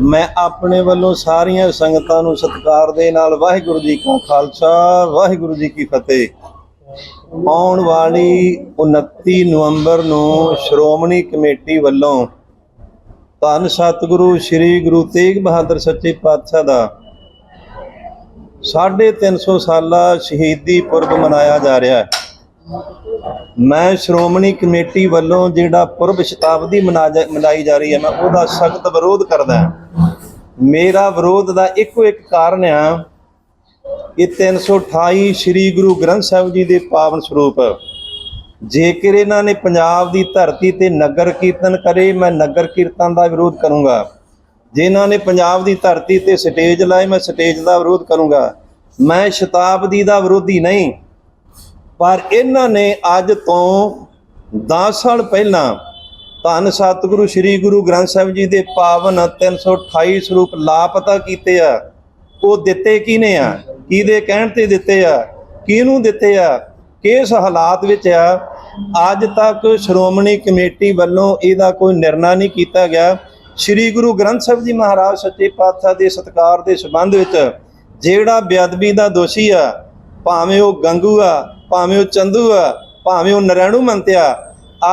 ਮੈਂ ਆਪਣੇ ਵੱਲੋਂ ਸਾਰੀਆਂ ਸੰਗਤਾਂ ਨੂੰ ਸਤਿਕਾਰ ਦੇ ਨਾਲ ਵਾਹਿਗੁਰੂ ਜੀ ਕਾ ਖਾਲਸਾ, ਵਾਹਿਗੁਰੂ ਜੀ ਕੀ ਫਤਿਹ। ਆਉਣ ਵਾਲੀ 29 ਨਵੰਬਰ ਨੂੰ ਸ਼੍ਰੋਮਣੀ ਕਮੇਟੀ ਵੱਲੋਂ ਧੰਨ ਸਤਿਗੁਰੂ ਸ੍ਰੀ ਗੁਰੂ ਤੇਗ ਬਹਾਦਰ ਸੱਚੇ ਪਾਤਸ਼ਾਹ ਦਾ 350 ਸਾਲਾ ਸ਼ਹੀਦੀ ਪੁਰਬ ਮਨਾਇਆ ਜਾ ਰਿਹਾ ਹੈ। ਮੈਂ ਸ਼੍ਰੋਮਣੀ ਕਮੇਟੀ ਵੱਲੋਂ ਜਿਹੜਾ ਪੁਰਬ ਸ਼ਤਾਬਦੀ ਮਨਾ- ਮਨਾਈ ਜਾ ਰਹੀ ਹੈ, ਮੈਂ ਉਹਦਾ ਸਖਤ ਵਿਰੋਧ ਕਰਦਾ ਮੇਰਾ ਵਿਰੋਧ ਦਾ ਇੱਕੋ ਇੱਕ ਕਾਰਨ ਆ ਇਹ 328 ਸ੍ਰੀ ਗੁਰੂ ਗ੍ਰੰਥ ਸਾਹਿਬ ਜੀ ਦੇ ਪਾਵਨ ਸਰੂਪ। ਜੇਕਰ ਇਹਨਾਂ ਨੇ ਪੰਜਾਬ ਦੀ ਧਰਤੀ ਤੇ ਨਗਰ ਕੀਰਤਨ ਕਰੇ, ਮੈਂ ਨਗਰ ਕੀਰਤਨ ਦਾ ਵਿਰੋਧ ਕਰੂੰਗਾ। ਜਿਨ੍ਹਾਂ ਨੇ ਪੰਜਾਬ ਦੀ ਧਰਤੀ ਤੇ ਸਟੇਜ ਲਾਏ, ਮੈਂ ਸਟੇਜ ਦਾ ਵਿਰੋਧ ਕਰੂੰਗਾ। ਮੈਂ ਸ਼ਤਾਬਦੀ ਦਾ ਵਿਰੋਧੀ ਨਹੀਂ ਪਰ ਇਹਨਾਂ ਨੇ ਅੱਜ ਤੋਂ 10 ਸਾਲ ਪਹਿਲਾਂ ਧੰਨ ਸਤਿਗੁਰੂ ਸ੍ਰੀ ਗੁਰੂ ਗ੍ਰੰਥ ਸਾਹਿਬ ਜੀ ਦੇ ਪਾਵਨ 328 ਸਰੂਪ ਲਾਪਤਾ ਕੀਤੇ ਆ। ਉਹ ਦਿੱਤੇ ਕਿਹਨੇ ਆ? ਕਿਹਦੇ ਕਹਿਣ ਤੇ ਦਿੱਤੇ ਆ? ਕਿਹਨੂੰ ਦਿੱਤੇ ਆ? ਕਿਸ ਹਾਲਾਤ ਵਿੱਚ ਆ? ਅੱਜ ਤੱਕ ਸ਼੍ਰੋਮਣੀ ਕਮੇਟੀ ਵੱਲੋਂ ਇਹਦਾ ਕੋਈ ਨਿਰਣਾ ਨਹੀਂ ਕੀਤਾ ਗਿਆ। ਸ੍ਰੀ ਗੁਰੂ ਗ੍ਰੰਥ ਸਾਹਿਬ ਜੀ ਮਹਾਰਾਜ ਸੱਚੇ ਪਾਤਸ਼ਾਹ ਦੇ ਸਤਕਾਰ ਦੇ ਸੰਬੰਧ ਵਿੱਚ ਜਿਹੜਾ ਬੇਅਦਬੀ ਦਾ ਦੋਸ਼ੀ ਆ, ਭਾਵੇਂ ਉਹ ਗੰਗੂ ਆ ਭਾਵੇਂ ਉਹ ਚੰਦੂ ਆ, ਭਾਵੇਂ ਉਹ ਨਰੈਣੂ ਮੰਤਿਆ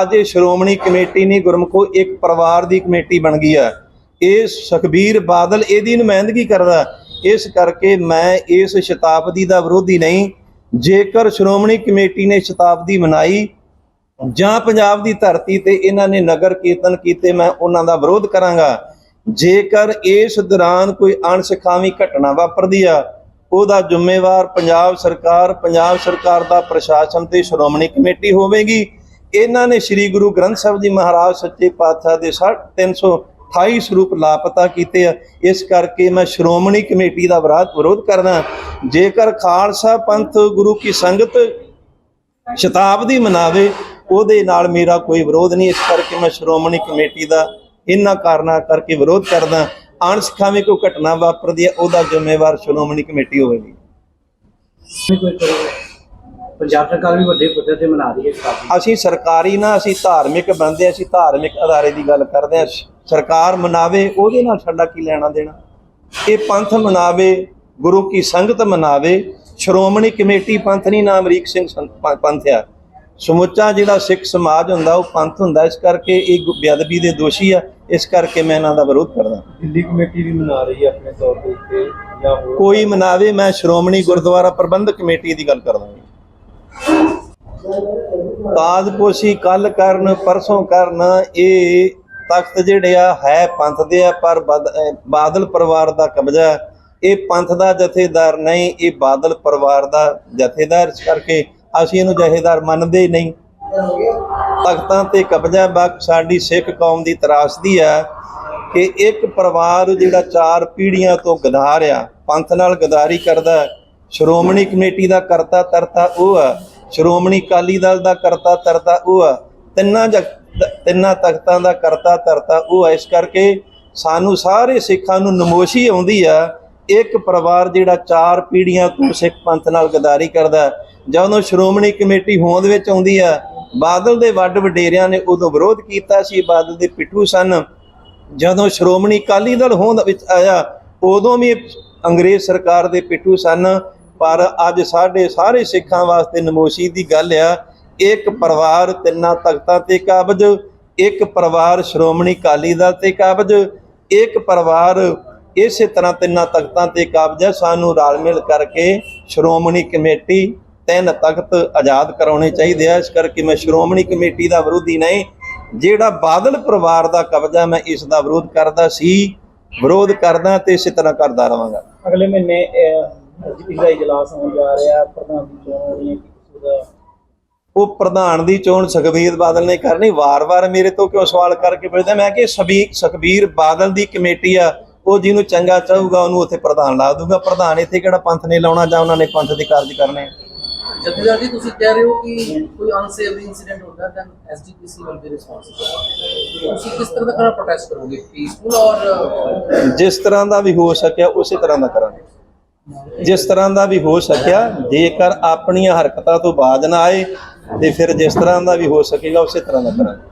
ਅੱਜ ਇਹ ਸ਼੍ਰੋਮਣੀ ਕਮੇਟੀ ਨਹੀਂ ਗੁਰਮਖੋ ਇੱਕ ਪਰਿਵਾਰ ਦੀ ਕਮੇਟੀ ਬਣ ਗਈ ਆ। ਇਹ ਸੁਖਬੀਰ ਬਾਦਲ ਇਹਦੀ ਨੁਮਾਇੰਦਗੀ ਕਰਦਾ। ਇਸ ਕਰਕੇ ਮੈਂ ਇਸ ਸ਼ਤਾਬਦੀ ਦਾ ਵਿਰੋਧੀ ਨਹੀਂ। ਜੇਕਰ ਸ਼੍ਰੋਮਣੀ ਕਮੇਟੀ ਨੇ ਸ਼ਤਾਬਦੀ ਮਨਾਈ ਜਾਂ ਪੰਜਾਬ ਦੀ ਧਰਤੀ ਤੇ ਇਹਨਾਂ ਨੇ ਨਗਰ ਕੀਰਤਨ ਕੀਤੇ, ਮੈਂ ਉਹਨਾਂ ਦਾ ਵਿਰੋਧ ਕਰਾਂਗਾ। ਜੇਕਰ ਇਸ ਦੌਰਾਨ ਕੋਈ ਅਣਸਖਾਵੀ ਘਟਨਾ ਵਾਪਰਦੀ ਆ ਉਹਦਾ ਜ਼ਿੰਮੇਵਾਰ ਪੰਜਾਬ ਸਰਕਾਰ ਪੰਜਾਬ ਸਰਕਾਰ ਦਾ ਪ੍ਰਸ਼ਾਸਨ ਤੇ ਸ਼੍ਰੋਮਣੀ ਕਮੇਟੀ ਹੋਵੇਗੀ। ਇਹਨਾਂ ਨੇ ਸ੍ਰੀ ਗੁਰੂ ਗ੍ਰੰਥ ਸਾਹਿਬ ਜੀ ਮਹਾਰਾਜ ਸੱਚੇ ਪਾਤਸ਼ਾਹ ਦੇ 328 ਸਰੂਪ ਲਾਪਤਾ ਕੀਤੇ ਆ। ਇਸ ਕਰਕੇ ਮੈਂ ਸ਼੍ਰੋਮਣੀ ਕਮੇਟੀ ਦਾ ਵਿਰਾਧ ਵਿਰੋਧ ਕਰਦਾ ਜੇਕਰ ਖਾਲਸਾ ਪੰਥ ਗੁਰੂ ਕੀ ਸੰਗਤ ਸ਼ਤਾਬਦੀ ਮਨਾਵੇ, ਉਹਦੇ ਨਾਲ ਮੇਰਾ ਕੋਈ ਵਿਰੋਧ ਨਹੀਂ। ਇਸ ਕਰਕੇ ਮੈਂ ਸ਼੍ਰੋਮਣੀ ਕਮੇਟੀ ਦਾ ਇਹਨਾਂ ਕਾਰਨਾਂ ਕਰਕੇ ਵਿਰੋਧ ਕਰਦਾ ਅਣਸਖਾਵੀ ਕੋਈ ਘਟਨਾ ਵਾਪਰਦੀ ਹੈ ਉਹਦਾ ਜ਼ਿੰਮੇਵਾਰ ਸ਼੍ਰੋਮਣੀ ਕਮੇਟੀ ਹੋਵੇਗੀ। ਪੰਜਾਬ ਸਰਕਾਰ ਵੀ ਵੱਡੇ ਪੱਧਰ ਤੇ ਮਨਾ ਰਹੀ ਹੈ ਸ਼ਤਾਬਦੀ ਅਸੀਂ ਸਰਕਾਰੀ ਨਾ ਅਸੀਂ ਧਾਰਮਿਕ ਬੰਦੇ ਅਸੀਂ ਧਾਰਮਿਕ ਅਦਾਰੇ ਦੀ ਗੱਲ ਕਰਦੇ ਹਾਂ। ਸਰਕਾਰ ਮਨਾਵੇ ਉਹਦੇ ਨਾਲ ਸਾਡਾ ਕੀ ਲੈਣਾ ਦੇਣਾ? ਇਹ ਪੰਥ ਮਨਾਵੇ ਗੁਰੂ ਕੀ ਸੰਗਤ ਮਨਾਵੇ ਸ਼੍ਰੋਮਣੀ ਕਮੇਟੀ ਪੰਥ ਨਹੀਂ ਨਾ ਅਮਰੀਕ ਸਿੰਘ ਪੰਥ ਆ। ਸਮੁੱਚਾ ਜਿਹੜਾ ਸਿੱਖ ਸਮਾਜ ਹੁੰਦਾ ਉਹ ਪੰਥ ਹੁੰਦਾ। ਇਸ ਕਰਕੇ ਇਹ ਬੇਅਦਬੀ ਦੇ ਦੋਸ਼ੀ ਆ। ਇਸ ਕਰਕੇ ਮੈਂ ਇਹਨਾਂ ਦਾ ਵਿਰੋਧ ਕਰਦਾ। ਦਿੱਲੀ ਕਮੇਟੀ ਵੀ ਮਨਾ ਰਹੀ ਹੈ ਆਪਣੇ ਤੌਰ ਤੇ ਇੱਥੇ ਜਾਂ ਹੋਰ ਕੋਈ ਮਨਾਵੇ, ਮੈਂ ਸ਼੍ਰੋਮਣੀ ਗੁਰਦੁਆਰਾ ਪ੍ਰਬੰਧਕ ਕਮੇਟੀ ਦੀ ਗੱਲ ਕਰਦਾ ਤਾਜਪੋਸ਼ੀ ਕੱਲ ਕਰਨ, ਪਰਸੋਂ ਕਰਨ, ਇਹ ਤਖਤ ਜਿਹੜੇ ਆ, ਹੈ ਪੰਥ ਦੇ ਆ, ਪਰ ਬਾਦਲ ਪਰਿਵਾਰ ਦਾ ਕਬਜ਼ਾ ਇਹ ਪੰਥ ਦਾ ਜਥੇਦਾਰ ਨਹੀਂ, ਇਹ ਬਾਦਲ ਪਰਿਵਾਰ ਦਾ ਜਥੇਦਾਰ। ਇਸ ਕਰਕੇ ਅਸੀਂ ਇਹਨੂੰ ਜਥੇਦਾਰ ਮੰਨਦੇ ਨਹੀਂ। ਤਖਤਾਂ ਤੇ ਕਬਜ਼ਾ ਬਖ ਸਾਡੀ ਸਿੱਖ ਕੌਮ ਦੀ ਤਰਾਸਦੀ ਆ ਕਿ ਇੱਕ ਪਰਿਵਾਰ ਜਿਹੜਾ ਚਾਰ ਪੀੜ੍ਹੀਆਂ ਤੋਂ ਗਦਾਰ ਆ, ਪੰਥ ਨਾਲ ਗਦਾਰੀ ਕਰਦਾ ਸ਼੍ਰੋਮਣੀ ਕਮੇਟੀ ਦਾ ਕਰਤਾ ਤਰਤਾ ਉਹ ਆ, ਸ਼੍ਰੋਮਣੀ ਅਕਾਲੀ ਦਲ ਦਾ ਕਰਤਾ ਤਰਤਾ ਉਹ ਆ, ਤਿੰਨਾਂ ਤਿੰਨਾਂ ਤਖਤਾਂ ਦਾ ਕਰਤਾ ਤਰਤਾ ਉਹ ਆ। ਇਸ ਕਰਕੇ ਸਾਨੂੰ ਸਾਰੇ ਸਿੱਖਾਂ ਨੂੰ ਨਮੋਸ਼ੀ ਆਉਂਦੀ ਆ, ਇੱਕ ਪਰਿਵਾਰ ਜਿਹੜਾ ਚਾਰ ਪੀੜ੍ਹੀਆਂ ਤੋਂ ਸਿੱਖ ਪੰਥ ਨਾਲ ਗਦਾਰੀ ਕਰਦਾ ਜਦੋਂ ਸ਼੍ਰੋਮਣੀ ਕਮੇਟੀ ਹੋਂਦ ਵਿੱਚ ਆਉਂਦੀ ਆ, ਬਾਦਲ ਦੇ ਵੱਡ ਵਡੇਰਿਆਂ ਨੇ ਉਦੋਂ ਵਿਰੋਧ ਕੀਤਾ ਸੀ, ਬਾਦਲ ਦੇ ਪਿੱਠੂ ਸਨ। ਜਦੋਂ ਸ਼੍ਰੋਮਣੀ ਅਕਾਲੀ ਦਲ ਹੋਂਦ ਵਿੱਚ ਆਇਆ, ਉਦੋਂ ਵੀ ਅੰਗਰੇਜ਼ ਸਰਕਾਰ ਦੇ ਪਿੱਠੂ ਸਨ, ਪਰ ਅੱਜ ਸਾਡੇ ਸਾਰੇ ਸਿੱਖਾਂ ਵਾਸਤੇ ਨਮੋਸ਼ੀ ਦੀ ਗੱਲ ਆ, ਇੱਕ ਪਰਿਵਾਰ ਤਿੰਨਾਂ ਤਖਤਾਂ ਤੇ ਕਾਬਜ, ਇੱਕ ਪਰਿਵਾਰ ਸ਼੍ਰੋਮਣੀ ਅਕਾਲੀ ਦਲ ਤੇ ਕਾਬਜ, ਇੱਕ ਪਰਿਵਾਰ ਇਸੇ ਤਰ੍ਹਾਂ ਤਿੰਨਾਂ ਤਖਤਾਂ ਤੇ ਕਾਬਜ ਹੈ ਸਾਨੂੰ ਰਲ ਮਿਲ ਕਰਕੇ ਸ਼੍ਰੋਮਣੀ ਕਮੇਟੀ ਤਿੰਨ ਤਖਤ ਆਜ਼ਾਦ ਕਰਾਉਣੇ ਚਾਹੀਦੇ ਆ, ਇਸ ਕਰਕੇ ਮੈਂ ਸ਼੍ਰੋਮਣੀ ਕਮੇਟੀ ਦਾ ਵਿਰੋਧੀ ਨਹੀਂ ਜਿਹੜਾ ਬਾਦਲ ਪਰਿਵਾਰ ਦਾ ਕਬਜ਼ਾ ਮੈਂ ਇਸ ਦਾ ਵਿਰੋਧ ਕਰਦਾ ਸੀ ਵਿਰੋਧ ਕਰਦਾ ਤੇ ਇਸੇ ਤਰ੍ਹਾਂ ਕਰਦਾ ਰਵਾਂਗਾ ਅਗਲੇ ਮਹੀਨੇ ਅਜਿਹੀ ਦਾ ਇਜਲਾਸ ਹੋਣ ਜਾ ਰਿਹਾ ਪ੍ਰਧਾਨ ਦੀ ਚੋਣ ਹੋ ਰਹੀ ਹੈ ਉਹਦਾ ਉਹ ਪ੍ਰਧਾਨ ਦੀ ਚੋਣ ਸੁਖਬੀਰ ਬਾਦਲ ਨੇ ਕਰਨੀ ਵਾਰ-ਵਾਰ ਮੇਰੇ ਤੋਂ ਕਿਉਂ ਸਵਾਲ ਕਰਕੇ ਪੁੱਛਦਾ ਮੈਂ ਕਿ ਸਬੀ ਸੁਖਬੀਰ ਬਾਦਲ ਦੀ ਕਮੇਟੀ ਆ ਉਹ ਜਿਹਨੂੰ ਚੰਗਾ ਚਾਹੂਗਾ ਉਹਨੂੰ ਉੱਥੇ ਪ੍ਰਧਾਨ ਲਾ ਦੂਗਾ। ਪ੍ਰਧਾਨ ਇੱਥੇ ਕਿਹੜਾ ਪੰਥ ਨੇ ਲਾਉਣਾ ਜਾਂ ਉਹਨਾਂ ਨੇ ਪੰਥ ਦੇ ਕਾਰਜ ਕਰਨੇ ਜਥੇਦਾਰ ਜੀ ਤੁਸੀਂ ਕਹਿ ਰਹੇ ਹੋ ਕਿ ਕੋਈ ਅਨਸੇਵਰੀ ਇਨਸੀਡੈਂਟ ਹੁੰਦਾ, ਤਾਂ ਐਸਜੀਪੀਸੀ ਵਿਲ ਬੀ ਰਿਸਪੌਂਸਿਬਲ ਤੁਸੀਂ ਕਿਸ ਤਰ੍ਹਾਂ ਦਾ ਪ੍ਰੋਟੈਸਟ ਕਰੋਗੇ? ਪੀਸਫੁਲ ਔਰ ਜਿਸ ਤਰ੍ਹਾਂ ਦਾ ਵੀ ਹੋ ਸਕਿਆ, ਉਸੇ ਤਰ੍ਹਾਂ ਦਾ ਕਰਾਂਗੇ। ਜਿਸ ਤਰ੍ਹਾਂ ਦਾ ਵੀ ਹੋ ਸਕਿਆ, ਜੇਕਰ ਆਪਣੀਆਂ ਹਰਕਤਾਂ ਤੋਂ ਬਾਜ ਨਾ ਆਏ, ਤੇ ਫਿਰ ਜਿਸ ਤਰ੍ਹਾਂ ਦਾ ਵੀ ਹੋ ਸਕੇਗਾ, ਉਸੇ ਤਰ੍ਹਾਂ ਦਾ ਕਰਾਂਗੇ।